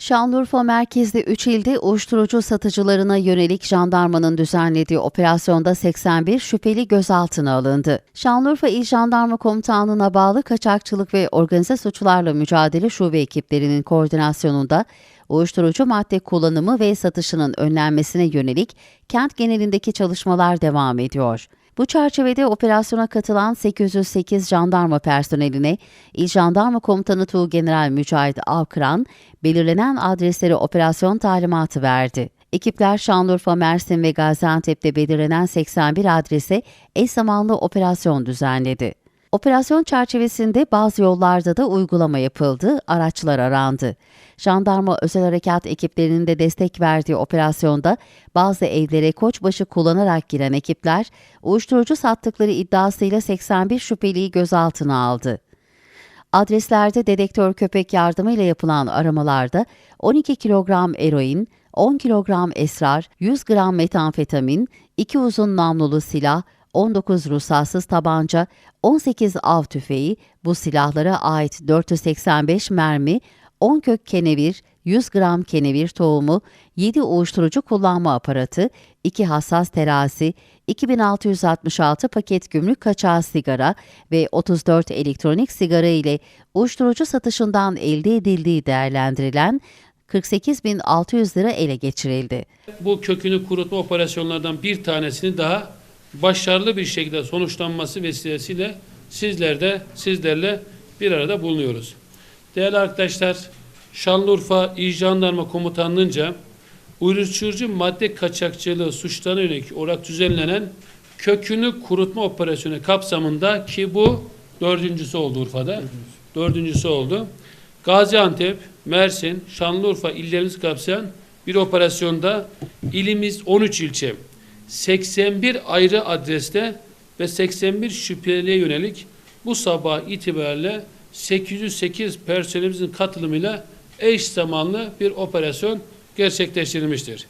Şanlıurfa merkezli 3 ilde uyuşturucu satıcılarına yönelik jandarmanın düzenlediği operasyonda 81 şüpheli gözaltına alındı. Şanlıurfa İl Jandarma Komutanlığı'na bağlı kaçakçılık ve organize suçlarla mücadele şube ekiplerinin koordinasyonunda uyuşturucu madde kullanımı ve satışının önlenmesine yönelik kent genelindeki çalışmalar devam ediyor. Bu çerçevede operasyona katılan 808 jandarma personeline İl Jandarma Komutanı Tuğgeneral Mücahit Avkıran, belirlenen adreslere operasyon talimatı verdi. Ekipler Şanlıurfa, Mersin ve Gaziantep'te belirlenen 81 adrese eş zamanlı operasyon düzenledi. Operasyon çerçevesinde bazı yollarda da uygulama yapıldı, araçlar arandı. Jandarma özel harekat ekiplerinin de destek verdiği operasyonda bazı evlere koçbaşı kullanarak giren ekipler uyuşturucu sattıkları iddiasıyla 81 şüpheliyi gözaltına aldı. Adreslerde dedektör köpek yardımıyla yapılan aramalarda 12 kilogram eroin, 10 kilogram esrar, 100 gram metamfetamin, 2 uzun namlulu silah, 19 ruhsatsız tabanca, 18 av tüfeği, bu silahlara ait 485 mermi, 10 kök kenevir, 100 gram kenevir tohumu, 7 uyuşturucu kullanma aparatı, 2 hassas terazi, 2666 paket gümrük kaçağı sigara ve 34 elektronik sigara ile uyuşturucu satışından elde edildiği değerlendirilen 48.600 lira ele geçirildi. Bu kökünü kurutma operasyonlardan bir tanesini daha başarılı bir şekilde sonuçlanması vesilesiyle sizler de sizlerle bir arada bulunuyoruz. Değerli arkadaşlar, Şanlıurfa İl Jandarma Komutanlığı'nca uyuşturucu madde kaçakçılığı suçlarına yönelik olarak düzenlenen kökünü kurutma operasyonu kapsamında ki bu dördüncüsü oldu Urfa'da. Dördüncüsü oldu. Gaziantep, Mersin, Şanlıurfa illerimizi kapsayan bir operasyonda ilimiz 13 ilçe, 81 ayrı adreste ve 81 şüpheliye yönelik bu sabah itibariyle 808 personelimizin katılımıyla eş zamanlı bir operasyon gerçekleştirilmiştir.